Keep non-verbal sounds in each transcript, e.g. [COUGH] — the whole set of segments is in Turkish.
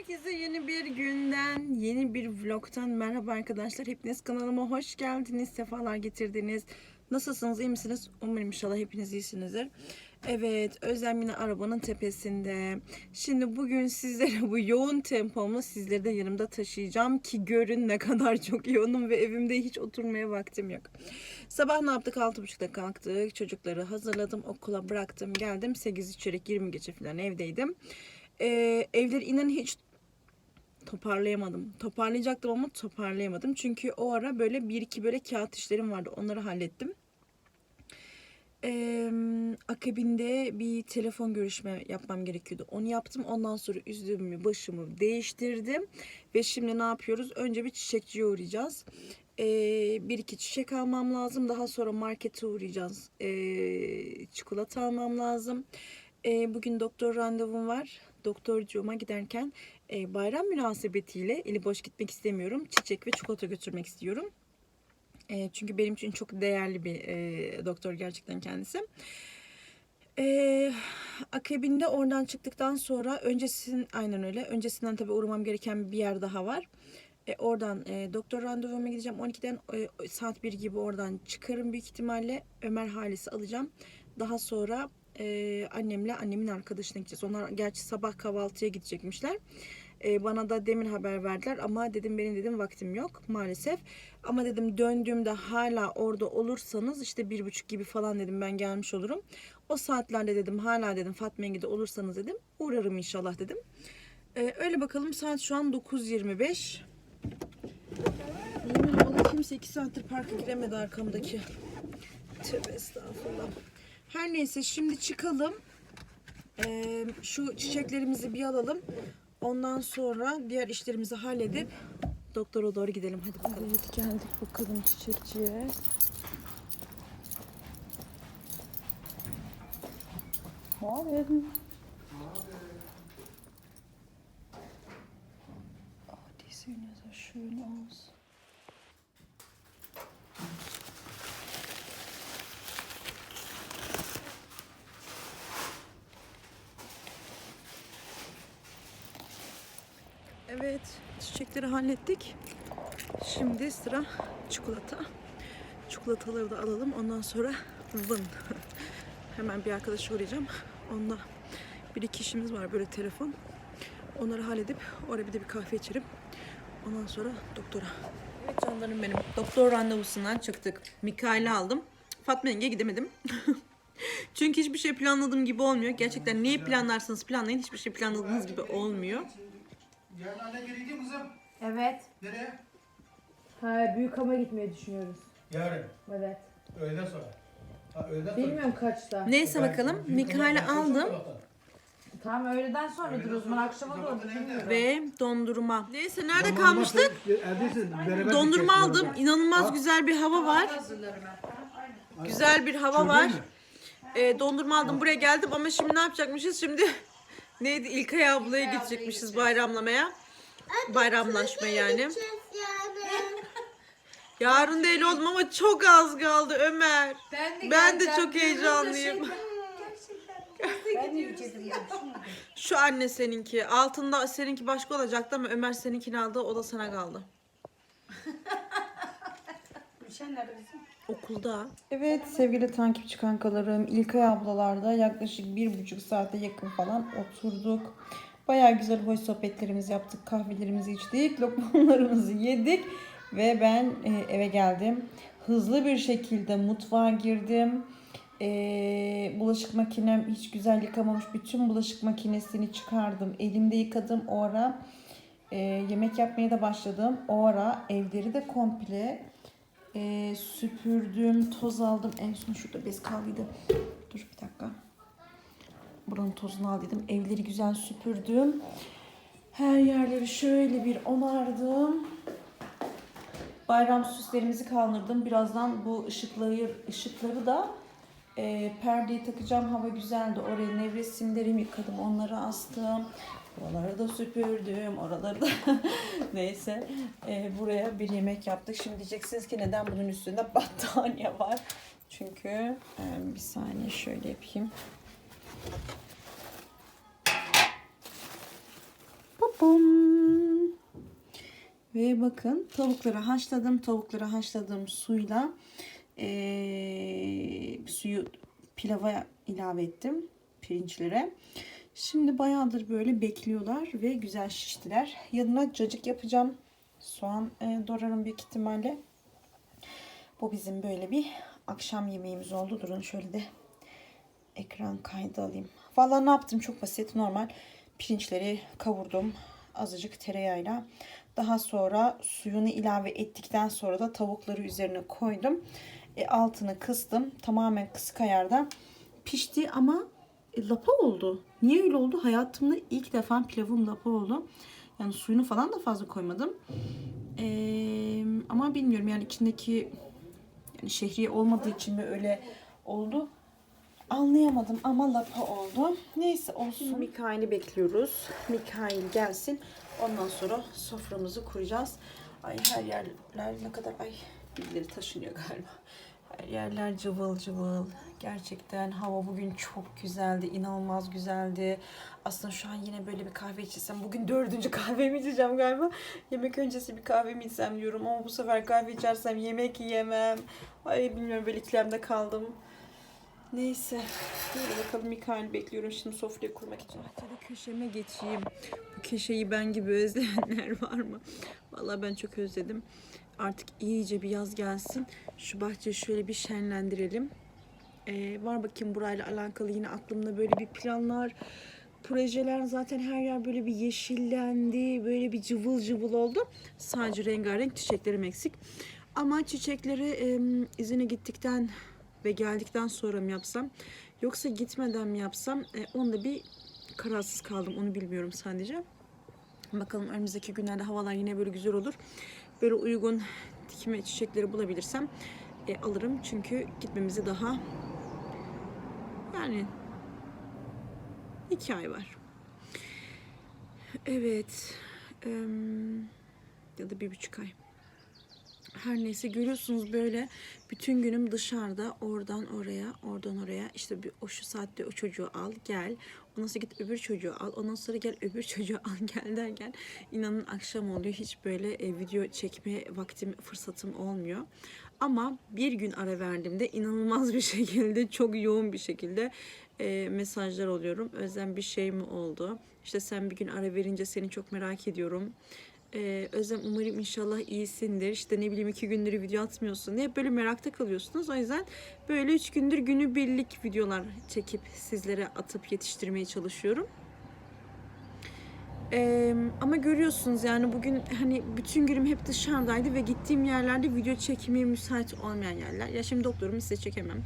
Herkese yeni bir günden, yeni bir vlogtan merhaba arkadaşlar. Hepiniz kanalıma hoş geldiniz, sefalar getirdiniz. Nasılsınız, iyi misiniz? Umarım inşallah hepiniz iyisinizdir. Evet, Özlem yine arabanın tepesinde. Şimdi bugün sizlere [LAUGHS] bu yoğun tempomla sizleri de yanımda taşıyacağım ki görün ne kadar çok yoğunum ve evimde hiç oturmaya vaktim yok. Sabah ne yaptık? 6.30'da kalktık. Çocukları hazırladım, okula bıraktım, geldim. 8 çeyrek 20 geçe falan evdeydim. Ee, evleri inan hiç toparlayamadım. Toparlayacaktım ama toparlayamadım. Çünkü o ara böyle bir iki böyle kağıt işlerim vardı. Onları hallettim. Ee, akabinde bir telefon görüşme yapmam gerekiyordu. Onu yaptım. Ondan sonra üzdüğümü, başımı değiştirdim. Ve şimdi ne yapıyoruz? Önce bir çiçekçiye uğrayacağız. Ee, bir iki çiçek almam lazım. Daha sonra markete uğrayacağız. Ee, çikolata almam lazım. Ee, bugün doktor randevum var. Doktorcuğuma giderken e, bayram münasebetiyle eli boş gitmek istemiyorum. Çiçek ve çikolata götürmek istiyorum. E, çünkü benim için çok değerli bir e, doktor gerçekten kendisi. E, akabinde oradan çıktıktan sonra öncesin aynen öyle. Öncesinden tabii uğramam gereken bir yer daha var. E, oradan e, doktor randevuma gideceğim. 12'den e, saat 1 gibi oradan çıkarım büyük ihtimalle. Ömer Halis'i alacağım. Daha sonra e, annemle annemin arkadaşına gideceğiz. Onlar gerçi sabah kahvaltıya gidecekmişler. E, bana da demin haber verdiler ama dedim benim dedim vaktim yok maalesef. Ama dedim döndüğümde hala orada olursanız işte bir buçuk gibi falan dedim ben gelmiş olurum. O saatlerde dedim hala dedim Fatma Yenge'de olursanız dedim uğrarım inşallah dedim. E, öyle bakalım saat şu an 9.25. Yemin ola kimse iki saattir parka giremedi arkamdaki. Tövbe estağfurullah. Her neyse şimdi çıkalım. Ee, şu çiçeklerimizi bir alalım. Ondan sonra diğer işlerimizi halledip doktora doğru gidelim. Hadi bakalım. Evet geldik bakalım çiçekçiye. Morgen. Oh, die sehen ja so schön aus. Evet, çiçekleri hallettik. Şimdi sıra çikolata. Çikolataları da alalım. Ondan sonra vın. [LAUGHS] Hemen bir arkadaşa uğrayacağım. Onunla bir iki işimiz var böyle telefon. Onları halledip oraya bir de bir kahve içerim. Ondan sonra doktora. Evet canlarım benim. Doktor randevusundan çıktık. Mikail'i aldım. Fatma yenge gidemedim. [LAUGHS] Çünkü hiçbir şey planladığım gibi olmuyor. Gerçekten neyi planlarsanız planlayın hiçbir şey planladığınız gibi olmuyor. Yarın anne geri gidiyor kızım. Evet. Nereye? Ha, büyük ama gitmeyi düşünüyoruz. Yarın. Evet. Öğleden sonra. Ha, öğleden sonra. Bilmiyorum kaçta. Neyse bakalım. Mikail'i aldım. Tamam öğleden sonradır o zaman akşama doğru bilmiyorum. Ve dondurma. Neyse nerede kalmıştık? Dondurma aldım. İnanılmaz güzel bir hava var. Güzel bir hava var. Ee, dondurma aldım buraya geldim ama şimdi ne yapacakmışız? Şimdi neydi İlkay ablaya gidecekmişiz bayramlamaya. Bayramlaşma yani. Yarın değil oğlum ama çok az kaldı Ömer. Ben de çok heyecanlıyım. Ben de gideceğim. [LAUGHS] Şu anne seninki. Altında seninki başka olacaktı ama Ömer seninkini aldı. O da sana kaldı. Okulda. Evet sevgili takipçi kankalarım. İlkay ablalarda yaklaşık bir buçuk saate yakın falan oturduk. Baya güzel hoş sohbetlerimizi yaptık. Kahvelerimizi içtik. Lokmalarımızı yedik. Ve ben e, eve geldim. Hızlı bir şekilde mutfağa girdim. E, bulaşık makinem hiç güzel yıkamamış. Bütün bulaşık makinesini çıkardım. Elimde yıkadım. O ara e, yemek yapmaya da başladım. O ara evleri de komple e, süpürdüm, toz aldım. En son şurada bez kaldıydı. Dur bir dakika. Buranın tozunu aldıydım. Evleri güzel süpürdüm. Her yerleri şöyle bir onardım. Bayram süslerimizi kaldırdım. Birazdan bu ışıkları, ışıkları da e, perdeyi takacağım. Hava güzeldi. Oraya nevresimlerimi yıkadım. Onları astım. Buraları da süpürdüm. Oraları da [LAUGHS] neyse. E, buraya bir yemek yaptık. Şimdi diyeceksiniz ki neden bunun üstünde [LAUGHS] battaniye var? Çünkü e, bir saniye şöyle yapayım. Bum. Ve bakın tavukları haşladım. Tavukları haşladığım suyla eee, suyu pilava ilave ettim pirinçlere. Şimdi bayağıdır böyle bekliyorlar ve güzel şiştiler. Yanına cacık yapacağım. Soğan e, doğrarım büyük ihtimalle. Bu bizim böyle bir akşam yemeğimiz oldu. Durun şöyle de ekran kaydı alayım. Vallahi ne yaptım çok basit normal pirinçleri kavurdum azıcık tereyağıyla. Daha sonra suyunu ilave ettikten sonra da tavukları üzerine koydum. E, altını kıstım. Tamamen kısık ayarda pişti ama e, lapa oldu. Niye öyle oldu? Hayatımda ilk defa pilavım lapa oldu. Yani suyunu falan da fazla koymadım. E, ama bilmiyorum yani içindeki yani şehriye olmadığı için mi öyle oldu? Anlayamadım ama lapa oldu. Neyse olsun. Mikail'i bekliyoruz. Mikail gelsin. Ondan sonra soframızı kuracağız. Ay her yerler ne kadar ay birileri taşınıyor galiba. Her yerler cıvıl cıvıl. Gerçekten hava bugün çok güzeldi. inanılmaz güzeldi. Aslında şu an yine böyle bir kahve içsem. Bugün dördüncü [LAUGHS] kahvemi içeceğim galiba. Yemek öncesi bir kahve mi içsem diyorum. Ama bu sefer kahve içersem yemek yiyemem. Ay bilmiyorum böyle ikilemde kaldım. Neyse. Böyle bakalım Mikail bekliyorum şimdi sofrayı kurmak için. Bahçede köşeme geçeyim. Bu köşeyi ben gibi özleyenler [LAUGHS] var mı? Vallahi ben çok özledim. Artık iyice bir yaz gelsin. Şu bahçeyi şöyle bir şenlendirelim. Ee, var bakayım burayla alakalı yine aklımda böyle bir planlar, projeler zaten her yer böyle bir yeşillendi, böyle bir cıvıl cıvıl oldu. Sadece rengarenk çiçeklerim eksik. Ama çiçekleri e, izine gittikten ve geldikten sonra mı yapsam yoksa gitmeden mi yapsam e, onda bir kararsız kaldım onu bilmiyorum sadece. Bakalım önümüzdeki günlerde havalar yine böyle güzel olur. Böyle uygun dikime çiçekleri bulabilirsem e, alırım. Çünkü gitmemize daha yani iki ay var. Evet. em, ya da bir buçuk ay. Her neyse görüyorsunuz böyle bütün günüm dışarıda oradan oraya oradan oraya. İşte bir, o şu saatte o çocuğu al gel. Ondan sonra git öbür çocuğu al. Ondan sonra gel [LAUGHS] öbür çocuğu al gel derken inanın akşam oluyor. Hiç böyle e, video çekme vaktim fırsatım olmuyor. Ama bir gün ara verdiğimde inanılmaz bir [LAUGHS] şekilde çok yoğun bir şekilde e, mesajlar alıyorum. Özlem bir şey mi oldu? İşte sen bir gün ara verince seni çok merak ediyorum ee, Özlem umarım inşallah iyisindir. İşte ne bileyim iki gündür video atmıyorsun diye böyle merakta kalıyorsunuz. O yüzden böyle üç gündür günü birlik videolar çekip sizlere atıp yetiştirmeye çalışıyorum. Ee, ama görüyorsunuz yani bugün hani bütün günüm hep dışarıdaydı ve gittiğim yerlerde video çekmeye müsait olmayan yerler. Ya şimdi doktorum size çekemem.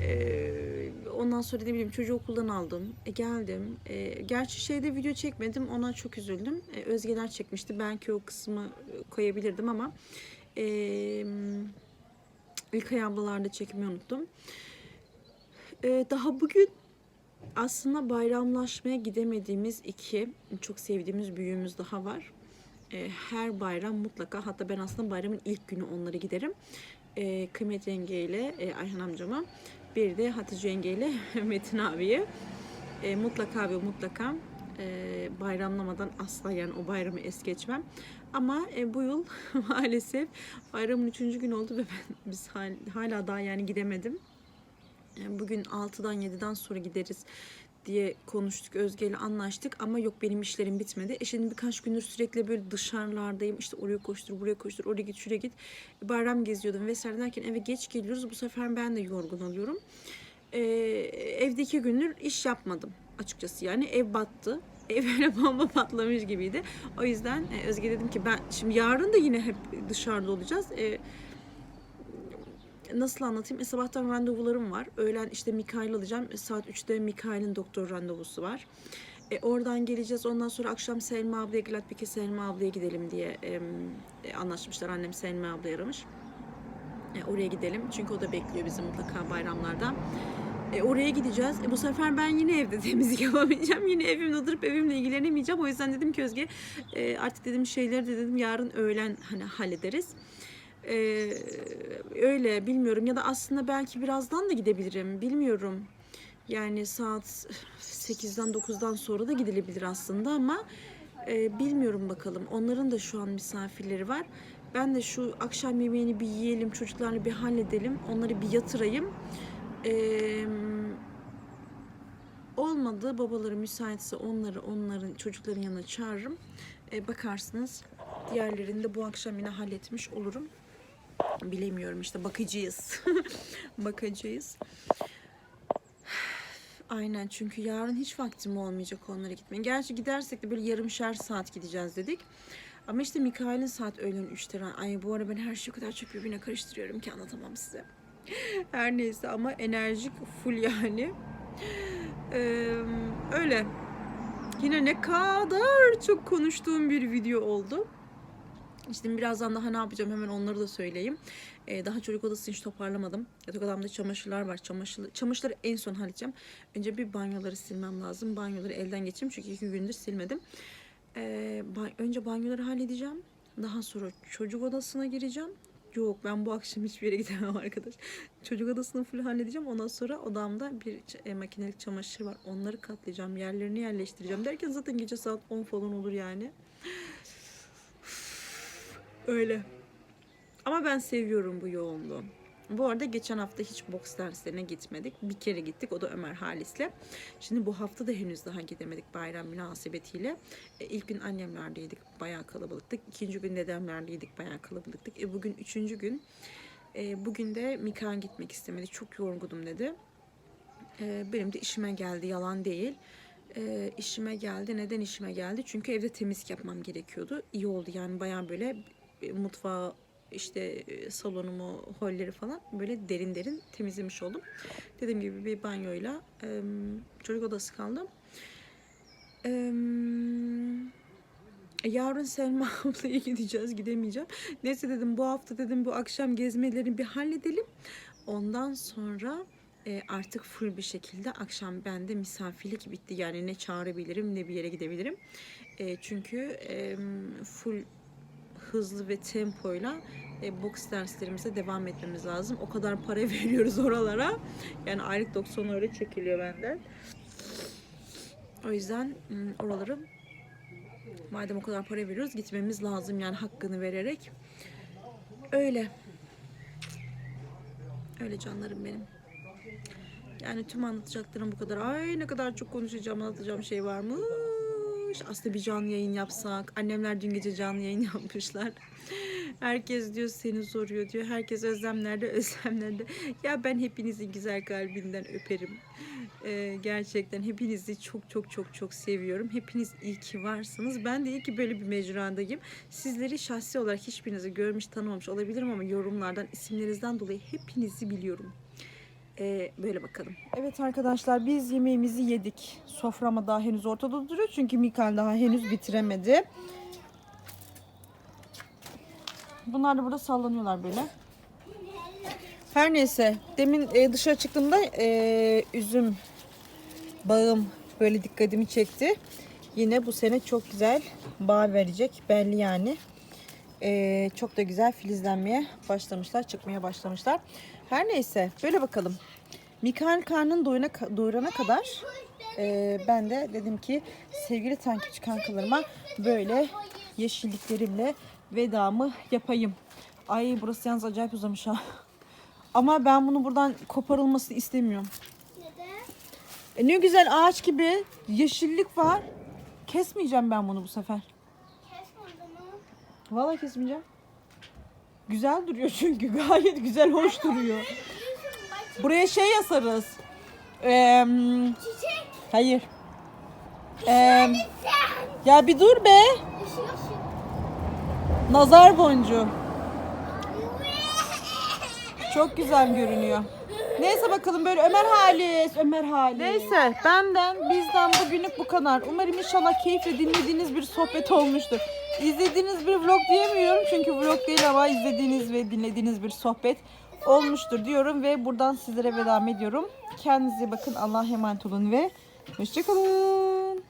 Ee, ondan sonra ne bileyim çocuğu okuldan aldım. E, geldim. E, gerçi şeyde video çekmedim. Ona çok üzüldüm. E, Özgeler çekmişti. Belki o kısmı koyabilirdim ama e, İlkay ablalarda çekmeyi unuttum. E, daha bugün aslında bayramlaşmaya gidemediğimiz iki çok sevdiğimiz büyüğümüz daha var. E, her bayram mutlaka hatta ben aslında bayramın ilk günü onlara giderim. E, Kıymet yenge ile e, Ayhan amcama bir de Hatice yenge ile [LAUGHS] Metin abiye e, mutlaka ve mutlaka e, bayramlamadan asla yani o bayramı es geçmem. Ama e, bu yıl [LAUGHS] maalesef bayramın üçüncü gün oldu ve [LAUGHS] ben biz hal- hala daha yani gidemedim. E, Bugün 6'dan 7'den sonra gideriz diye konuştuk. Özge anlaştık ama yok benim işlerim bitmedi. E şimdi birkaç gündür sürekli böyle dışarılardayım. İşte oraya koştur, buraya koştur, oraya git, şuraya git. Bayram geziyordum vesaire derken eve geç geliyoruz. Bu sefer ben de yorgun oluyorum. E, evde iki gündür iş yapmadım açıkçası. Yani ev battı. [LAUGHS] Ev böyle bomba patlamış gibiydi. O yüzden e, Özge dedim ki ben şimdi yarın da yine hep dışarıda olacağız. E, nasıl anlatayım? E, sabahtan randevularım var. Öğlen işte Mikail alacağım. E, saat 3'te Mikail'in doktor randevusu var. E, oradan geleceğiz. Ondan sonra akşam Selma ablaya Gladbeck'e Selma ablaya gidelim diye e, anlaşmışlar. Annem Selma ablayı aramış. E, oraya gidelim. Çünkü o da bekliyor bizi mutlaka bayramlarda. E, oraya gideceğiz. E, bu sefer ben yine evde [LAUGHS] temizlik yapamayacağım. Yine evimde oturup evimle ilgilenemeyeceğim. O yüzden dedim ki Özge e, artık dedim şeyleri de dedim yarın öğlen hani hallederiz. Ee, öyle bilmiyorum ya da aslında belki birazdan da gidebilirim bilmiyorum. Yani saat 8'den 9'dan sonra da gidilebilir aslında ama Ee, bilmiyorum bakalım. Onların da şu an misafirleri var. Ben de şu akşam yemeğini bir yiyelim, çocuklarla bir halledelim. Onları bir yatırayım. Ee, olmadı babaları müsaitse onları onların çocukların yanına çağırırım. Ee, bakarsınız diğerlerini de bu akşam yine halletmiş olurum. Bilemiyorum işte bakacağız. [LAUGHS] bakacağız. Aynen çünkü yarın hiç vaktim olmayacak onlara gitmeye. Gerçi gidersek de böyle yarımşar saat gideceğiz dedik. Ama işte Mikail'in saat öğlen 3'te. Ay bu ara ben her şeyi o kadar çok birbirine karıştırıyorum ki anlatamam size. [LAUGHS] Her neyse ama enerjik full yani. Ee, öyle. Yine ne kadar çok konuştuğum bir video oldu. İşte birazdan daha ne yapacağım hemen onları da söyleyeyim. Ee, daha çocuk odasını hiç toparlamadım. Yatak odamda çamaşırlar var. Çamaşır, çamaşırları en son halledeceğim. Önce bir banyoları silmem lazım. Banyoları elden geçeyim çünkü iki gündür silmedim. Ee, ba- önce banyoları halledeceğim. Daha sonra çocuk odasına gireceğim. Yok ben bu akşam hiçbir yere gidemem [LAUGHS] arkadaş. Çocuk odasını full halledeceğim. Ondan sonra odamda bir e, makinelik çamaşır var. Onları katlayacağım. Yerlerini yerleştireceğim. Derken zaten gece saat 10 falan olur yani. Öyle. Ama ben seviyorum bu yoğunluğu. Bu arada geçen hafta hiç boks derslerine gitmedik. Bir kere gittik. O da Ömer Halis'le. Şimdi bu hafta da henüz daha gidemedik bayram münasebetiyle. E, ilk gün annemlerdeydik. Bayağı kalabalıktık. İkinci gün dedemlerdeydik. Bayağı kalabalıktık. E, bugün üçüncü gün. E, bugün de Mikael gitmek istemedi. Çok yorgundum dedi. E, benim de işime geldi. Yalan değil. E, işime geldi. Neden işime geldi? Çünkü evde temizlik yapmam gerekiyordu. İyi oldu yani bayağı böyle mutfağı işte e, salonumu, holleri falan böyle derin derin temizlemiş oldum. Dediğim gibi bir banyoyla e, çocuk odası kaldı. E, yarın Selma [LAUGHS] ablaya gideceğiz. Gidemeyeceğim. Neyse dedim bu hafta dedim bu akşam gezmelerini bir halledelim. Ondan sonra e, artık full bir şekilde akşam bende misafirlik bitti. Yani ne çağırabilirim ne bir yere gidebilirim. E, çünkü e, full hızlı ve tempoyla e, boks derslerimize devam etmemiz lazım. O kadar para [LAUGHS] veriyoruz oralara. Yani aylık 90 euro çekiliyor benden. O yüzden m, oraları madem o kadar para veriyoruz gitmemiz lazım yani hakkını vererek. Öyle. Öyle canlarım benim. Yani tüm anlatacaklarım bu kadar. Ay ne kadar çok konuşacağım, anlatacağım şey varmış. Aslında bir canlı yayın yapsak. Annemler dün gece canlı yayın [LAUGHS] yapmışlar. Herkes diyor seni soruyor diyor. Herkes Özlem nerede, [LAUGHS] Özlem nerede. Ya ben hepinizi güzel kalbinden öperim. Ee, gerçekten hepinizi çok çok çok çok seviyorum. Hepiniz iyi ki varsınız. Ben de iyi ki böyle bir mecradayım. Sizleri şahsi olarak hiçbirinizi görmüş tanımamış olabilirim ama yorumlardan, isimlerinizden dolayı hepinizi biliyorum. Ee, böyle bakalım. Evet arkadaşlar biz yemeğimizi yedik. Soframa daha henüz ortada duruyor çünkü Mikael daha henüz bitiremedi. Bunlar da burada sallanıyorlar böyle. Her neyse demin e, dışarı çıktığımda e, üzüm bağım böyle dikkatimi çekti. Yine bu sene çok güzel bağ verecek belli yani. E, çok da güzel filizlenmeye başlamışlar, çıkmaya başlamışlar. Her neyse böyle bakalım. Mikael karnın doyuna, doyurana kadar e, ben de dedim ki sevgili takipçi kankalarıma böyle yeşilliklerimle vedamı yapayım. Ay burası yalnız acayip uzamış ha. Ama ben bunu buradan koparılması istemiyorum. E ne güzel ağaç gibi yeşillik var. Kesmeyeceğim ben bunu bu sefer. Vallahi kesmeyeceğim. Güzel duruyor çünkü [LAUGHS] gayet güzel hoş duruyor. Buraya şey yazarız. Eee, hayır. Eee, ya bir dur be. Nazar boncuğu. [LAUGHS] Çok güzel görünüyor. Neyse bakalım böyle Ömer Halis, Ömer Halis. Neyse benden bizden bugünlük bu kadar. Umarım inşallah keyifle dinlediğiniz bir sohbet olmuştur. İzlediğiniz bir vlog diyemiyorum çünkü vlog değil ama izlediğiniz ve dinlediğiniz bir sohbet olmuştur diyorum ve buradan sizlere veda ediyorum. Kendinize bakın Allah'a emanet olun ve hoşçakalın.